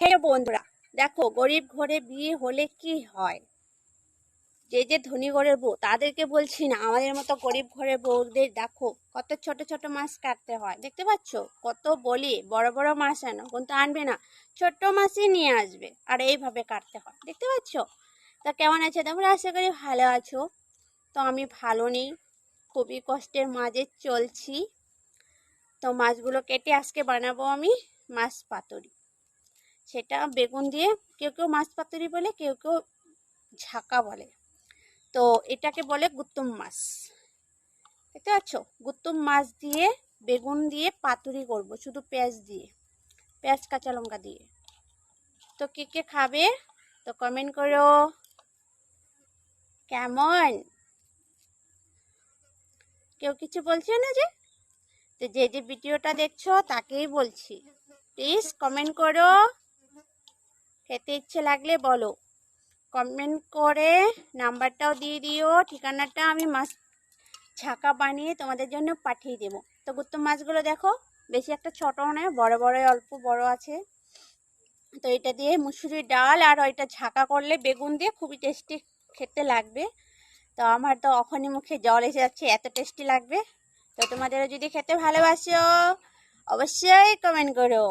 হে বন্ধুরা, দেখো, গরিব ঘরে বিয়ে হলে কি হয়? যে যে ধনী ঘরের বউ, তাদেরকে বলছি না, আমাদের মতো গরিব ঘরের বউদের দেখো, কত ছোট ছোট মাছ কাটতে হয়, দেখতে পাচ্ছ? কত বলি, বড় বড় মাছ আনো, কিন্তু আনবে না, ছোট্ট মাছই নিয়ে আসবে, আর এইভাবে কাটতে হয়, দেখতে পাচ্ছ? তা কেমন আছে? তোমরা আশা করি ভালো আছো। তো আমি ভালো নেই, খুবই কষ্টের মাঝে চলছি। তো মাছগুলো কেটে আজকে বানাবো আমি, মাছ পাতুরি। সেটা বেগুন দিয়ে কেউ কেউ মাছ পাতুরি বলে, কেউ কেউ ঝাঁকা বলে। তো এটাকে বলে গুত্তুম মাছ। দেখতে পাচ্ছ? গুত্তুম মাছ দিয়ে বেগুন দিয়ে পাতুরি করব, শুধু পেঁয়াজ দিয়ে, পেঁয়াজ, কাঁচা লঙ্কা দিয়ে। তো কে কে খাবে? তো কমেন্ট করো। কেমন? কেউ কিছু বলছে না যে? তো যে যে ভিডিওটা দেখছ তাকেই বলছি। প্লিজ কমেন্ট করো। খেতে ইচ্ছে লাগলে বলো। কমেন্ট করে নাম্বারটাও দিয়ে দিও, ঠিকানাটা আমি মাছ ছাকা বানিয়ে তোমাদের জন্য পাঠিয়ে দেবো। তো গুত্ত মাছগুলো দেখো, বেশি একটা ছোটও নয়, বড় বড়, অল্প বড় আছে। তো এটা দিয়ে মুসুরির ডাল আর ওইটা ঝাঁকা করলে বেগুন দিয়ে খুবই টেস্টি খেতে লাগবে। তো আমার তো অখনই মুখে জল এসে যাচ্ছে, এত টেস্টি লাগবে। তো তোমাদেরও যদি খেতে ভালোবাসো, অবশ্যই কমেন্ট করো।